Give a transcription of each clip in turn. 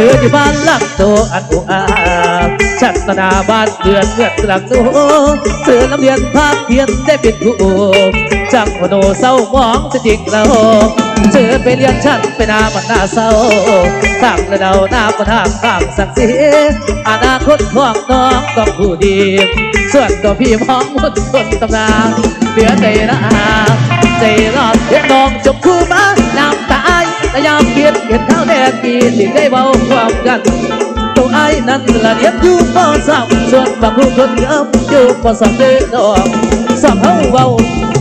ถืออยู่บ้านหลังโตอันอุอาชัตนาบ้านเดือนเลือดหลังโตเสือน้ำเรียนภาคเพียนได้เป็นผู้จังพโนเศร้ามองจะจิกเราเสือไปเรียนชั้นไปนามันนาเศร้าตั้งและเดาหน้าประทางข้างสักสีอนาคตของน้องต้องผู้ดี ส่วนตัวพี่มองมุดต้นตำนานเสียใจนะใจรอดเห็นน้องจบคู่มาน้ำตาไอแต่ยามเกียดเห็นข้า วแดงปีที่ได้เบาความกันตัวไอ้นั้นละเนียดอยู่ปอสามส่วนบางผู้คนเดิมอยู่ปอสองเดือดอกสองเฮาเบา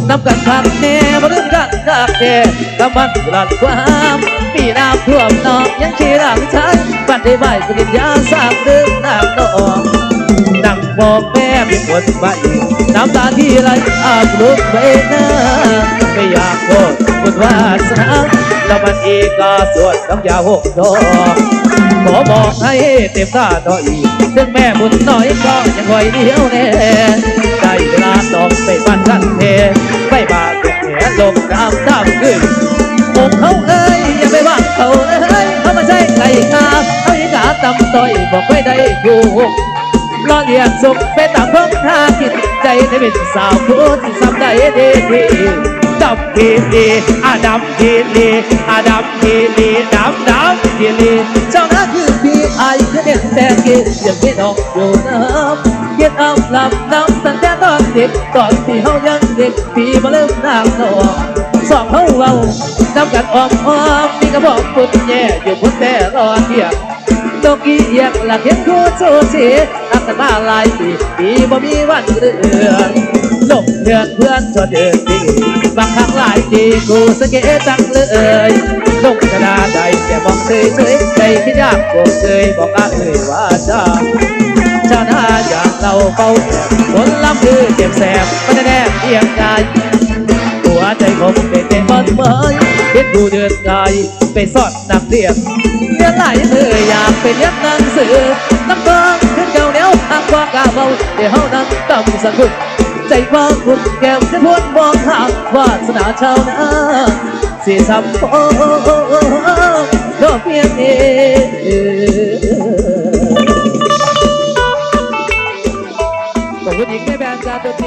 นำกันพักแน่มาเรื่องกันคักแน่กำมันหลัดความปีน้ำท่วมนองยังขี้ร่างชายบัดได้ใบปริญญาสางเรื่องน้ำนองนั่งบอกแม่มีคนไปน้ำตาที่ไหลอาบลุกไปหน้าไม่อยากโทษบุญวาสนา แล้วมันอีกก็สวดน้ำยาหกดอกขอบอกให้เต็มท่าต่ออีกถึงแม่บุญน้อยก็ยังไหวเดียวแน่ได้เวลาต้องไปบ้านกันเทไปบาดแผลลงน้ำท่ามขึ้นอกเขาเอ้ยอย่าไปว่าเขาเอ้ยเขามาใช่ไก่กาเขาอีกาตำต้อยบอกไม่ได้กูรอเรียกสุขไปตามพ้องทาคิดใจได้เป็นสาวผู้ที่สำได้ดี ดีดำทีดีอาดำทีดีอาดำทีดีดำดำทีดีเจ้านั้นคือพี่ไอ้คือเด็กแต่กินยังไม่นอกอยู่น้ำเย็นอ้ำลำน้ำตั้งแต่ตอนเด็กตอนที่เฮายังเด็กพี่มาเริ่มนางนองสองเฮาเรานำกันออมอ้อมมีกระบอกปุ่นแย่อยู่พุ่นแต่รอเที่ยงตกี้อยากหลักเห็นคู่โซเสียอักมาหลายปีปีบ่มีวันเดือนลงเดือนเพื่อนชอเดินดี บางครั้งหลายทีกูสงเกตตั้งเลยลงกระดาษใดแต่มองเฉยเฉยใจคิดยากบ่เคยบอกอาเอ่ยว่าจ้าชาหน้าอย่างเราเฝ้าแอบคนลำคือเจ็บแสบไม่ได้แนบเพียงกายหัวใจผมเป็นเต้นบอลเมยเห็นดูเดือดกายไปสอดนักเรียนเรียนหลายมืออยากเป็นยักษ์หนังสือน้ำตาขึ้นเก่าเหนียวหักกว่ากาเบาเดี๋ยวเฮานั้นต้องสังคุด ใจว่างคุณแก้มจะพ้นมองหางวาสนาชาวนาสีสัมโอดอกเพียงเอขอบคุณอีกแม่แบนจ้าตัวที